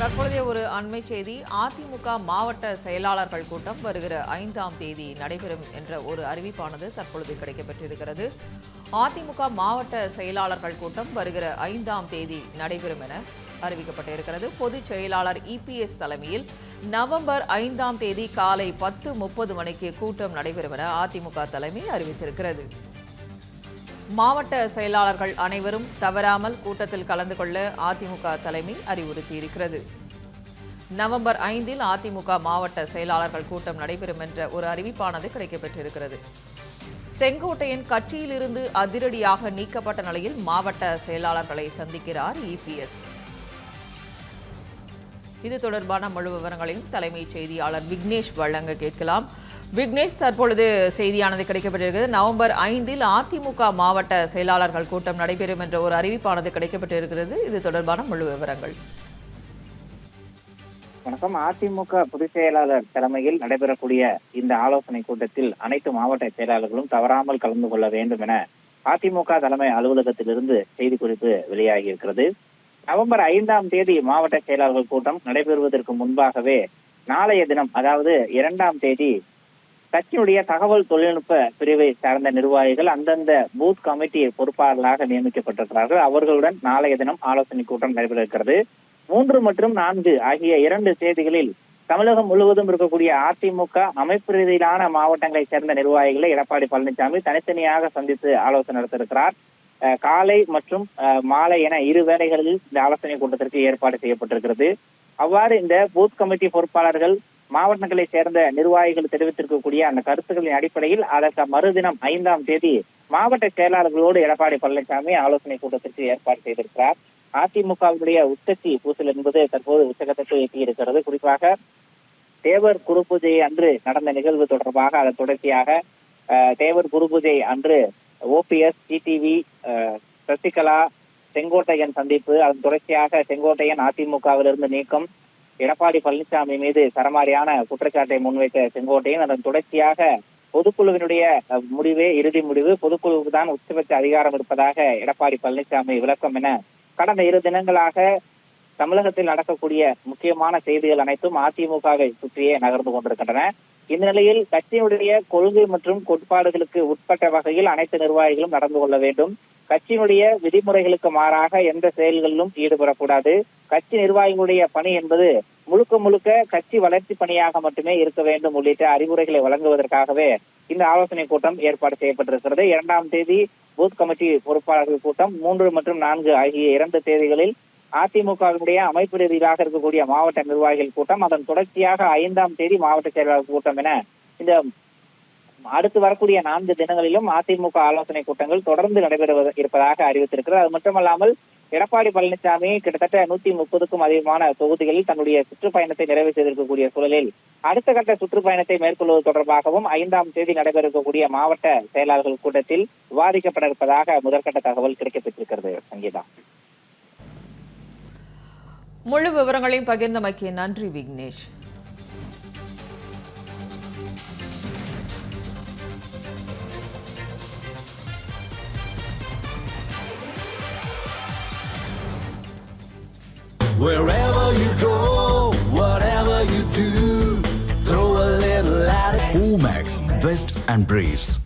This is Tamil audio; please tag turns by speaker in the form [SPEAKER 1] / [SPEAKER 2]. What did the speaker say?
[SPEAKER 1] தற்பொழுதைய ஒரு அண்மை செய்தி அதிமுக மாவட்ட செயலாளர்கள் கூட்டம் வருகிற ஐந்தாம் தேதி நடைபெறும் என்ற ஒரு அறிவிப்பானது தற்பொழுது கிடைக்கப்பெற்றிருக்கிறது. அதிமுக மாவட்ட செயலாளர்கள் கூட்டம் வருகிற ஐந்தாம் தேதி நடைபெறும் என அறிவிக்கப்பட்டிருக்கிறது. பொதுச் செயலாளர் இபிஎஸ் தலைமையில் நவம்பர் ஐந்தாம் தேதி காலை பத்து முப்பது மணிக்கு கூட்டம் நடைபெறும் என அதிமுக தலைமை அறிவித்திருக்கிறது. மாவட்ட செயலாளர்கள் அனைவரும் தவறாமல் கூட்டத்தில் கலந்து கொள்ள அதிமுக தலைமை அறிவுறுத்தியிருக்கிறது. நவம்பர் ஐந்தில் அதிமுக மாவட்ட செயலாளர்கள் கூட்டம் நடைபெறும் என்ற ஒரு அறிவிப்பானது கிடைக்கப்பெற்றிருக்கிறது. செங்கோட்டையன் கட்சியிலிருந்து அதிரடியாக நீக்கப்பட்ட நிலையில் மாவட்ட செயலாளர்களை சந்திக்கிறார் இபிஎஸ் இது தொடர்பான முழு விவரங்களையும் தலைமைச் செய்தியாளர் விக்னேஷ் வழங்க கேட்கலாம். விக்னேஷ் தற்பொழுது செய்தியானது கிடைக்கப்பட்டிருக்கிறது. நவம்பர் ஐந்தில் அதிமுக மாவட்ட செயலாளர்கள் கூட்டம் நடைபெறும் என்ற ஒரு அறிவிப்பானது கிடைக்கப்பட்டிருக்கிறது. இது தொடர்பான முழு விவரங்கள்.
[SPEAKER 2] வணக்கம். அதிமுக பொதுச் செயலாளர் தலைமையில் நடைபெறக்கூடிய இந்த ஆலோசனை கூட்டத்தில் அனைத்து மாவட்ட செயலாளர்களும் தவறாமல் கலந்து கொள்ள வேண்டும் என அதிமுக தலைமை அலுவலகத்திலிருந்து செய்திக்குறிப்பு வெளியாகி இருக்கிறது நவம்பர் ஐந்தாம் தேதி மாவட்ட செயலாளர்கள் கூட்டம் நடைபெறுவதற்கு முன்பாகவே நாளைய தினம் அதாவது இரண்டாம் தேதி கட்சியுடைய தகவல் தொழில்நுட்ப பிரிவை சார்ந்த நிர்வாகிகள் அந்தந்த பூத் கமிட்டி பொறுப்பாளர்களாக நியமிக்கப்பட்டிருக்கிறார்கள். அவர்களுடன் நாளைய தினம் ஆலோசனை கூட்டம் நடைபெற இருக்கிறது. மூன்று மற்றும் நான்கு ஆகிய இரண்டு தேதிகளில் தமிழகம் முழுவதும் இருக்கக்கூடிய அதிமுக அமைப்பு ரீதியிலான மாவட்டங்களைச் சேர்ந்த நிர்வாகிகளை எடப்பாடி பழனிசாமி தனித்தனியாக சந்தித்து ஆலோசனை நடத்திருக்கிறார் அஹ் காலை மற்றும் அஹ் மாலை என இரு வேளைகளில் இந்த ஆலோசனை கூட்டத்திற்கு ஏற்பாடு செய்யப்பட்டிருக்கிறது. அவ்வாறு இந்த பூத் கமிட்டி பொறுப்பாளர்கள் மாவட்டங்களை சேர்ந்த நிர்வாகிகள் தெரிவித்திருக்கக்கூடிய அந்த கருத்துக்களின் அடிப்படையில் அதற்கு மறுதினம் ஐந்தாம் தேதி மாவட்ட செயலாளர்களோடு எடப்பாடி பழனிசாமி ஆலோசனை கூட்டத்திற்கு ஏற்பாடு செய்திருக்கிறார். அதிமுகவினுடைய உச்சத்தி பூசல் என்பது தற்போது உச்சகட்டத்தை எட்டியிருக்கிறது. குறிப்பாக தேவர் குரு பூஜை அன்று நடந்த நிகழ்வு தொடர்பாக அதன் தொடர்ச்சியாக அஹ், தேவர் குரு பூஜை அன்று ஓபிஎஸ் டிடிவி சசிகலா செங்கோட்டையன் சந்திப்பு அதன் தொடர்ச்சியாக செங்கோட்டையன் அதிமுகவிலிருந்து நீக்கம் எடப்பாடி பழனிசாமி மீது சரமாரியான குற்றச்சாட்டை முன்வைத்த செங்கோட்டையன் அதன் தொடர்ச்சியாக பொதுக்குழுவினுடைய முடிவே இறுதி முடிவு பொதுக்குழுவுக்கு தான் உச்சபட்ச அதிகாரம் இருப்பதாக எடப்பாடி பழனிசாமி விளக்கம் என கடந்த இரு தினங்களாக தமிழகத்தில் நடக்கக்கூடிய முக்கியமான செய்திகள் அனைத்தும் அதிமுகவை சுற்றியே நகர்ந்து கொண்டிருக்கின்றன. இந்நிலையில் கட்சியினுடைய கொள்கை மற்றும் கோட்பாடுகளுக்கு உட்பட்ட வகையில் அனைத்து நிர்வாகிகளும் நடந்து கொள்ள வேண்டும். கட்சியினுடைய விதிமுறைகளுக்கு மாறாக எந்த செயல்களிலும் ஈடுபடக்கூடாது. கட்சி நிர்வாகிகளுடைய பணி என்பது முழுக்க முழுக்க கட்சி வளர்ச்சி பணியாக மட்டுமே இருக்க வேண்டும் உள்ளிட்ட அறிவுரைகளை வழங்குவதற்காகவே இந்த ஆலோசனை கூட்டம் ஏற்பாடு செய்யப்பட்டிருக்கிறது. இரண்டாம் தேதி பூத் கமிட்டி பொறுப்பாளர்கள் கூட்டம் மூன்று மற்றும் நான்கு ஆகிய இரண்டு தேதிகளில் அதிமுகவினுடைய அமைப்பு ரீதியாக இருக்கக்கூடிய மாவட்ட நிர்வாகிகள் கூட்டம் அதன் தொடர்ச்சியாக ஐந்தாம் தேதி மாவட்ட செயலாளர் கூட்டம் என இந்த அடுத்து வரக்கூடிய நான்கு தினங்களிலும் அதிமுக ஆலோசனை கூட்டங்கள் தொடர்ந்து நடைபெறுவது இருப்பதாக அறிவித்திருக்கிறது அது மட்டுமல்லாமல் எடப்பாடி பழனிசாமி கிட்டத்தட்ட நூத்தி முப்பதுக்கும் அதிகமான தொகுதிகளில் தன்னுடைய சுற்றுப்பயணத்தை நிறைவு செய்திருக்கக்கூடிய சூழலில் அடுத்த கட்ட சுற்றுப்பயணத்தை மேற்கொள்வது தொடர்பாகவும் ஐந்தாம் தேதி நடைபெறக்கூடிய மாவட்ட செயலாளர்கள் கூட்டத்தில் விவாதிக்கப்பட இருப்பதாக முதற்கட்ட தகவல் கிடைக்கப்பட்டிருக்கிறது சங்கீதா.
[SPEAKER 1] முழு விவரங்களையும் பகிர்ந்தமைக்கு நன்றி Vignesh
[SPEAKER 3] Wherever you go, whatever you do, throw a little at it. Omax, Vest and Briefs.